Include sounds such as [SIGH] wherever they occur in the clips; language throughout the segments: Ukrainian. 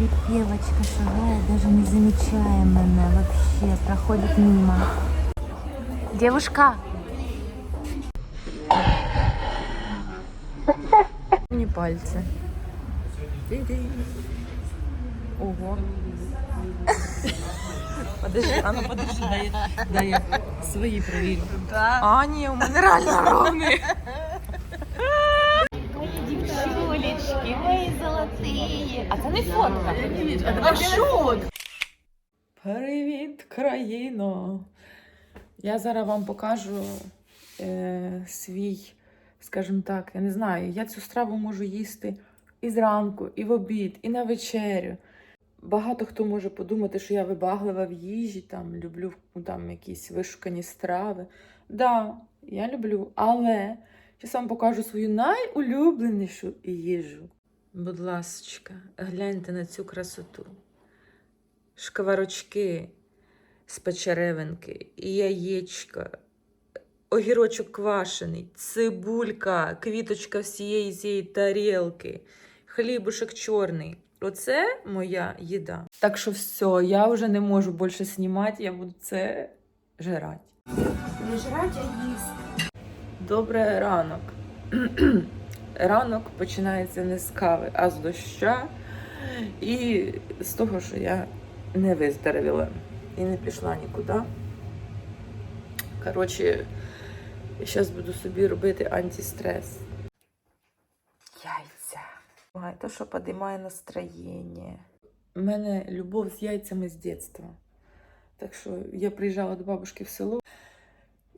припевочка шагает, даже не замечая меня вообще, проходит мимо. Девушка! [LAUGHS] Мені пальці. Ого. [LAUGHS] Подожди, а ну подожди, дай, дай я свої провірю. А, ні, у мене реально ровний. [LAUGHS] Девчулечки, мои золотые. А це не фотка. А що? Привіт, країно. Я зараз вам покажу е, свій, скажімо так, я не знаю, я цю страву можу їсти і зранку, і в обід, і на вечерю. Багато хто може подумати, що я вибаглива в їжі, там люблю ну, там, якісь вишукані страви. Да, я люблю, але зараз вам покажу свою найулюбленішу їжу. Будь ласочка, гляньте на цю красоту. Шкварочки з печеревинки, яєчка, огірочок квашений, цибулька, квіточка всієї цієї тарілки, хлібушек чорний. Оце моя їда. Так що все, я вже не можу більше знімати, я буду це жрати. Не жрать, а їсти. Добре ранок. [CLEARS THROAT] Ранок починається не з кави, а з доща. І з того, що я не виздоровіла і не пішла нікуди. Коротше, зараз буду собі робити антистрес. Яйця. Ой, то, що підіймає настроєння. У мене любов з яйцями з дитинства. Так що я приїжджала до бабушки в село.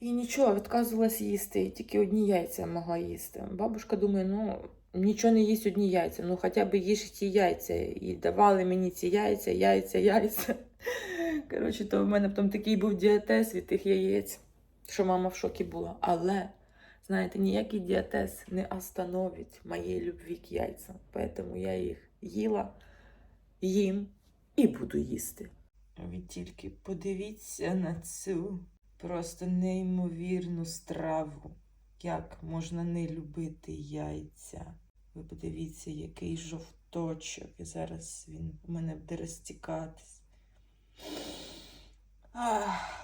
І нічого, відказувалась їсти, і тільки одні яйця могла їсти. Бабушка думає, ну нічого не їсть одні яйця, ну хоча б їж ті яйця. І давали мені ці яйця, яйця, яйця. [LAUGHS] Коротше, то в мене потім такий був діатез від тих яєць, що мама в шокі була. Але, знаєте, ніякий діатез не остановить моєї любві к яйцям. Тому я їх їла, їм і буду їсти. Ви тільки подивіться на цю просто неймовірну страву. Як можна не любити яйця? Ви подивіться, який жовточок. І зараз він у мене буде розтікатись. Ах.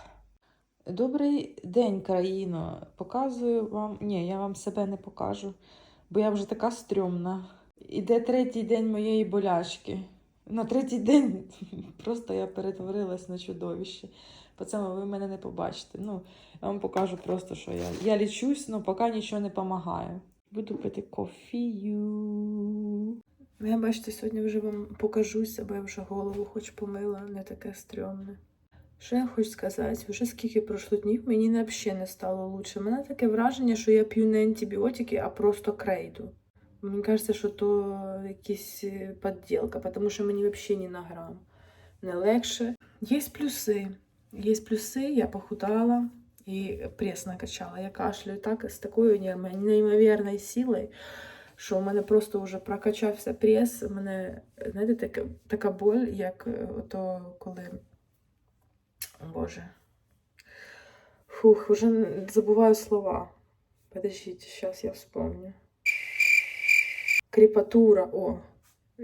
Добрий день, країно. Показую вам. Ні, я вам себе не покажу, бо я вже така стрьомна. Іде третій день моєї болячки. На третій день [LAUGHS] просто я перетворилась на чудовище. Цьому ви мене не побачите. Ну, я вам покажу просто, що я. Я лічусь, але поки нічого не допомагає. Буду пити кофію. Ну, Я бачите, сьогодні вже вам покажу себе, вже голову хоч помила, не таке стрьомне. Що я хочу сказати, вже скільки пройшло днів, мені взагалі не стало лучше. У мене таке враження, що я п'ю не антибіотики, а просто крейду. Мені кажеться, що то якась е, підділка, тому що мені взагалі ні на грам не легше. Є плюси. Є плюси, я похудала і прес накачала. Я кашляю так з такою неймовірною силою, що у мене просто вже прокачався прес. У мене, знаєте, така, така боль, як е, ото коли. Боже. Фух, вже забуваю слова. Подождите, сейчас я вспомню. Кріпатура, о.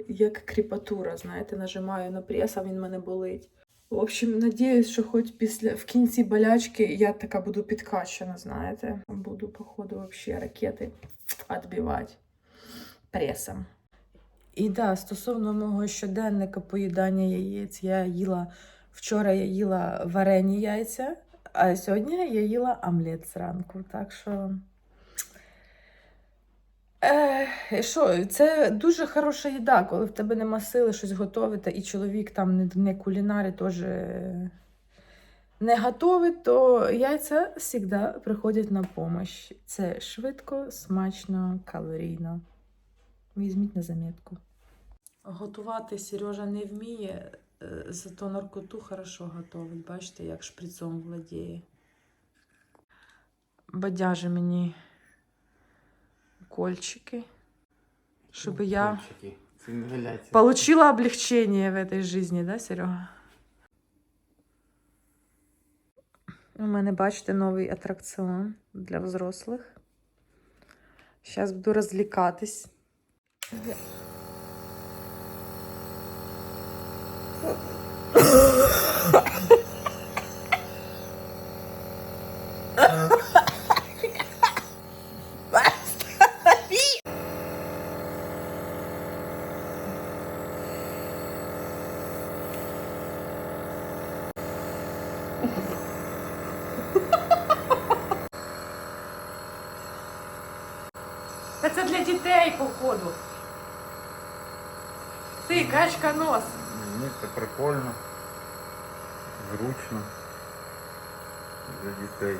Як кріпатура, знаєте, нажимаю на прес, а він мене болить. В общем, надіюсь, що хоч після в кінці болячки я така буду підкачана, знаєте. Буду, походу, вообще ракети відбивати пресом. І да, стосовно мого щоденника поїдання яєць, я їла вчора я їла варені яйця, а сьогодні я їла омлет зранку. Так що. Е, що, це дуже хороша їда, коли в тебе нема сили щось готувати, і чоловік там не, не кулінарі теж е, не готовить, то яйця завжди приходять на допомогу. Це швидко, смачно, калорійно. Візьміть на замітку. Готувати Сережа не вміє, е, зато наркоту хорошо готовить. Бачите, як шприцом владіє. Бадяже мені кольчики, Чтобы я. Це інгаляція. получила облегчение в этой жизни, да, Серега? У мене, бачите, новий атракціон для взрослих. Зараз буду розлікатись. Це для дітей, походу. Ти, качка нос. Ні, це прикольно, зручно для дітей.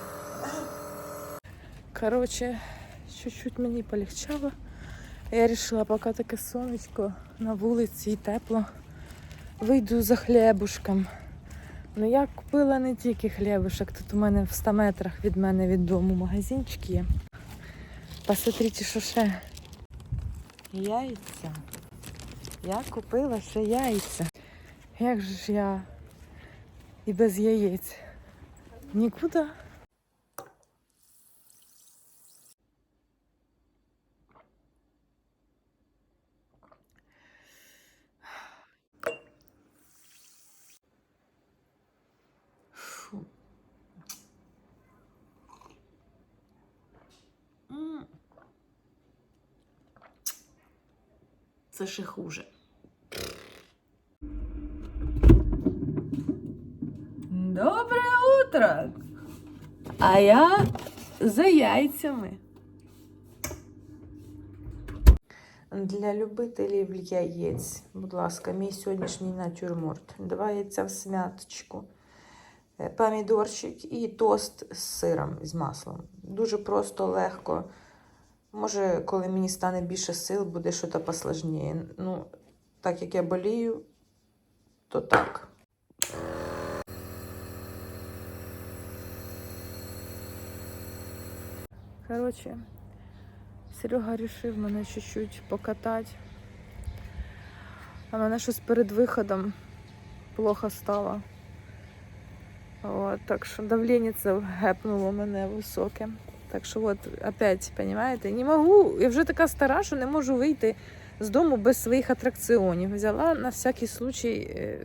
Короче, чуть-чуть мені полегчало. Я вирішила, поки таке сонечко на вулиці і тепло. Вийду за хлібушком. Ну я купила не тільки хлібушок, тут у мене в 100 метрах від мене від дому магазинчик є. Посмотрите, що ще. Яйця. Я купила ще яйця. Як же ж я і без яєць? Нікуди. Це ще хуже. Добре утро! А я за яйцями. Для любителів яєць, будь ласка, мій сьогоднішній натюрморт. Два яйця в смяточку, е, помідорчик і тост з сиром з маслом. Дуже просто, легко. Може, коли мені стане більше сил, буде щось посложніше. Ну, так як я болію, то так. Коротше, Серега вирішив мене чуть-чуть покатати. А мене щось перед виходом плохо стало. От, так що давлення це гепнуло мене високе. Так що от опять, понимаєте, не можу. Я вже така стара, що не можу вийти з дому без своїх атракціонів. Взяла на всякий случай е,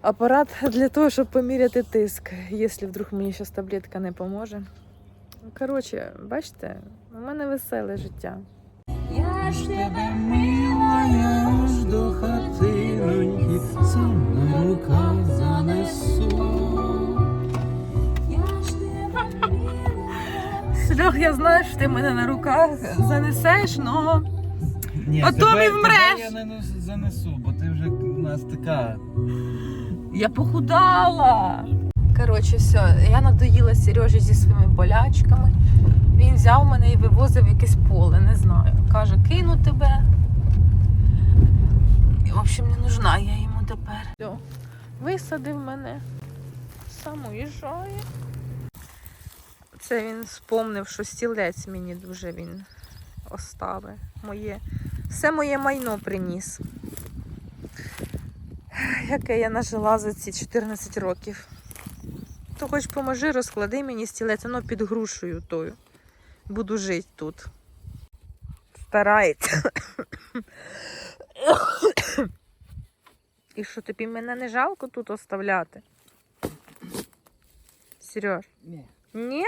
апарат для того, щоб поміряти тиск, якщо вдруг мені зараз таблетка не поможе. Коротше, бачите, у мене веселе життя. Я ж тебе милая, ж до хатиноньки сам на руках занесу. Милая. Я знаю, що ти мене на руках занесеш, но Ні, Потім тебе- і вмреш. тебе Я не нес- занесу, бо ти вже у нас така. я похудала. Коротше, все, я надоїла Сережі зі своїми болячками. Він взяв мене і вивозив в якесь поле, не знаю. Каже, кину тебе. І, в общем, не нужна я йому тепер. Все, висадив мене, сам уїжджає. Це він спомнив, що стілець мені дуже він оставив. Моє. Все моє майно приніс. Яке я нажила за ці 14 років. То хоч поможи, розклади мені стілець, воно під грушею тою. Буду жити тут. Старається. І що тобі мене не жалко тут оставляти? Сереж? Ні. Ні?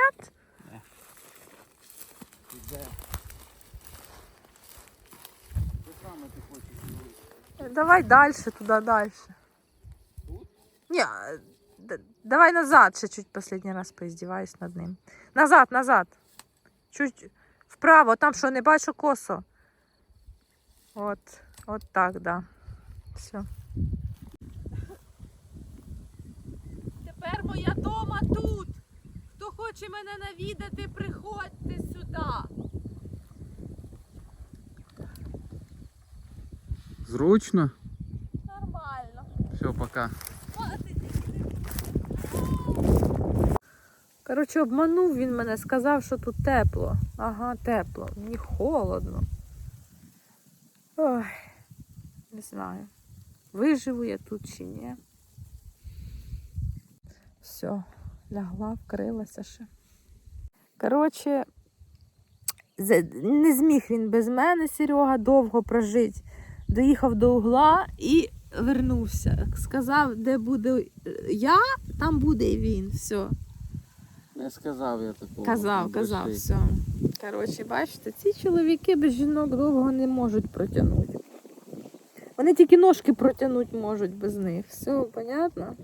Давай далі, туди далі. Ні, д- давай назад ще чуть последний раз поиздіваюсь над ним. Назад, назад. Чуть вправо, там що не бачу косо. От, от так, да. Все. Тепер моя дома тут. Хоче мене навідати, приходьте сюди. Зручно? Нормально. Все, пока. Коротше, обманув він мене, сказав, що тут тепло. Ага, тепло. Мені холодно. Ой, не знаю. Виживу я тут чи ні. Все, лягла, вкрилася ще. Коротше, не зміг він без мене, Серега, довго прожити. Доїхав до угла і вернувся. Сказав, де буде я, там буде і він. Все. Не сказав я такого. Казав, казав, все. Коротше, бачите, ці чоловіки без жінок довго не можуть протягнути. Вони тільки ножки протягнути можуть без них. Все, понятно?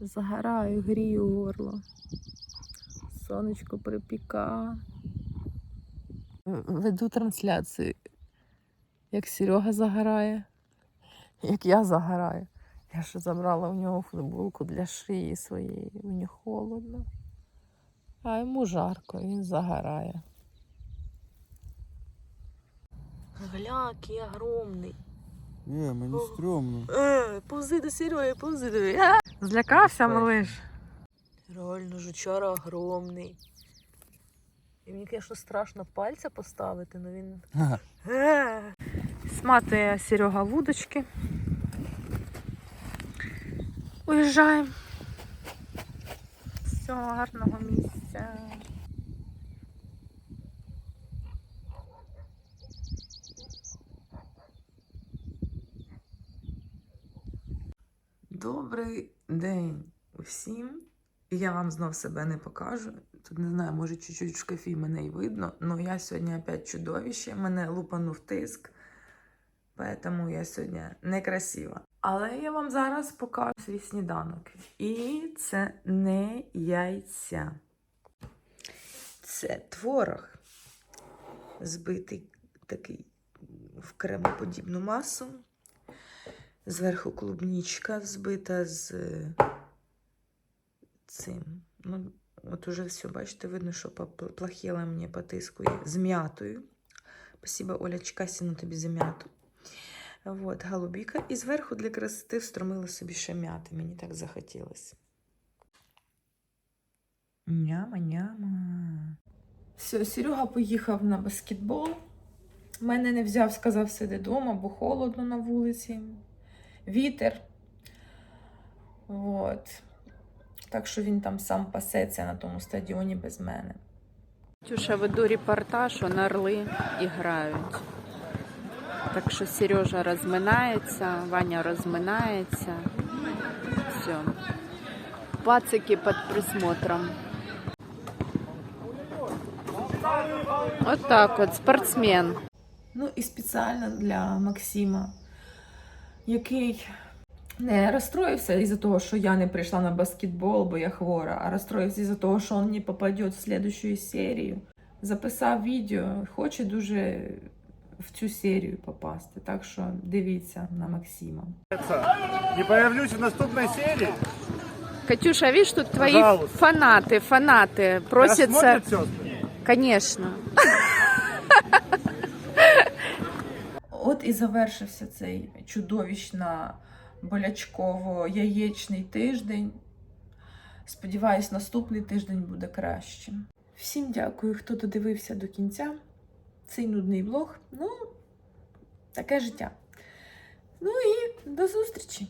Загораю, грію горло. Сонечко припіка. Веду трансляцію. Як Серега загорає, як я загораю. Я ще забрала у нього футболку для шиї своєї. Мені холодно. А йому жарко, він загорає. Гля, який огромний. Ні, мені стрьомно. Е, повзи до Сереги, повзи до мене. [LAUGHS] Злякався, малиш? Реально, жучара огромний. І мені, звісно, страшно пальця поставити, але він. [LAUGHS] Е. Сматує Серега вудочки. Уїжджаємо. Все, гарного місця. Усім. Я вам знов себе не покажу. Тут не знаю, може чуть-чуть в шкафі мене й видно, але я сьогодні опять чудовище, мене лупанув тиск, тому я сьогодні некрасива. Але я вам зараз покажу свій сніданок. І це не яйця. Це творог, збитий такий в кремоподібну масу. Зверху клубнічка збита з цим. Ну, от уже все, бачите, видно, що поплахіла мені по тиску з м'ятою. Спасибо, Олячка, сіну тобі за м'яту. От, голубіка. І зверху для красоти встромила собі ще м'яти. Мені так захотілося. Няма-няма. Все, Серега поїхав на баскетбол. Мене не взяв, сказав, сиди вдома, бо холодно на вулиці. Вітер. От. Так що він там сам пасеться на тому стадіоні без мене. Тюша, веду репортаж, он орли і грають. Так що Сережа розминається, Ваня розминається. Все. Пацики під присмотром. От так от, спортсмен. Ну і спеціально для Максима, який не розстроївся із-за того, що я не прийшла на баскетбол, бо я хвора, а розстроївся із-за того, що він не попаде в слідчу серію. Записав відео, хоче дуже в цю серію попасти. Так що дивіться на Максима. Не появлюсь в наступной серии. Катюша, видишь, тут твои Пожалуйста. фанаты, фанаты просятся. Смотрят сестры? Конечно. [LAUGHS] От і завершився цей чудовищно болячково яєчний тиждень. Сподіваюсь, наступний тиждень буде кращим. Всім дякую, хто додивився до кінця. Цей нудний влог. Ну, таке життя. Ну і до зустрічі!